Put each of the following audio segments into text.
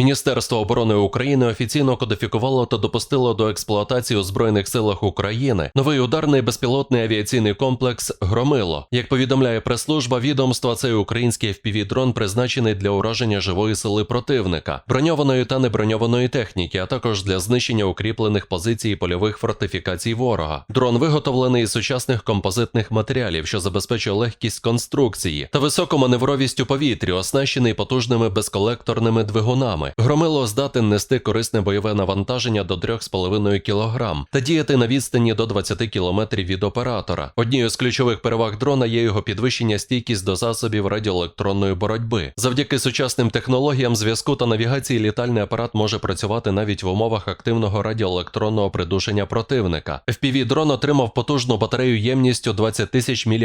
Міністерство оборони України офіційно кодифікувало та допустило до експлуатації у Збройних силах України новий ударний безпілотний авіаційний комплекс Громило. Як повідомляє прес-служба відомства, цей український FPV-дрон призначений для ураження живої сили противника, броньованої та неброньованої техніки, а також для знищення укріплених позицій польових фортифікацій ворога. Дрон виготовлений із сучасних композитних матеріалів, що забезпечує легкість конструкції та високу маневровість у повітрі, оснащений потужними безколекторними двигунами. Громило здатен нести корисне бойове навантаження до 3,5 кг та діяти на відстані до 20 км від оператора. Однією з ключових переваг дрона є його підвищення стійкість до засобів радіоелектронної боротьби. Завдяки сучасним технологіям зв'язку та навігації літальний апарат може працювати навіть в умовах активного радіоелектронного придушення противника. FPV-дрон отримав потужну батарею ємністю 20 тисяч мАч,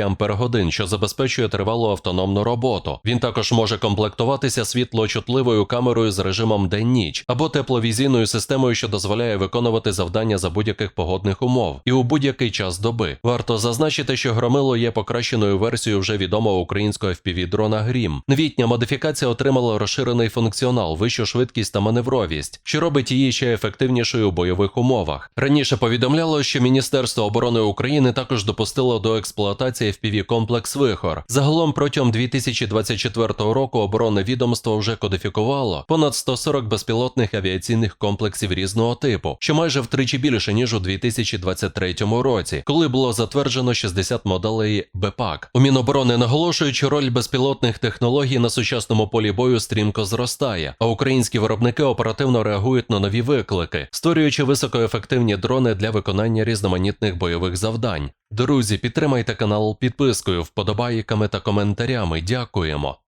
що забезпечує тривалу автономну роботу. Він також може комплектуватися світлочутливою камерою з режимом день-ніч або тепловізійною системою, що дозволяє виконувати завдання за будь-яких погодних умов і у будь-який час доби. Варто зазначити, що громило є покращеною версією вже відомого українського FPV-дрона Грім. Новітня модифікація отримала розширений функціонал, вищу швидкість та маневровість, що робить її ще ефективнішою у бойових умовах. Раніше повідомляло, що Міністерство оборони України також допустило до експлуатації FPV-комплекс Вихор. Загалом протягом 2024 року оборонне відомство вже кодифікувало понад 140 безпілотних авіаційних комплексів різного типу, що майже втричі більше ніж у 2023 році, коли було затверджено 60 моделей БПАК. У Міноборони наголошують, що роль безпілотних технологій на сучасному полі бою стрімко зростає, а українські виробники оперативно реагують на нові виклики, створюючи високоефективні дрони для виконання різноманітних бойових завдань. Друзі, підтримайте канал підпискою, вподобайками та коментарями. Дякуємо.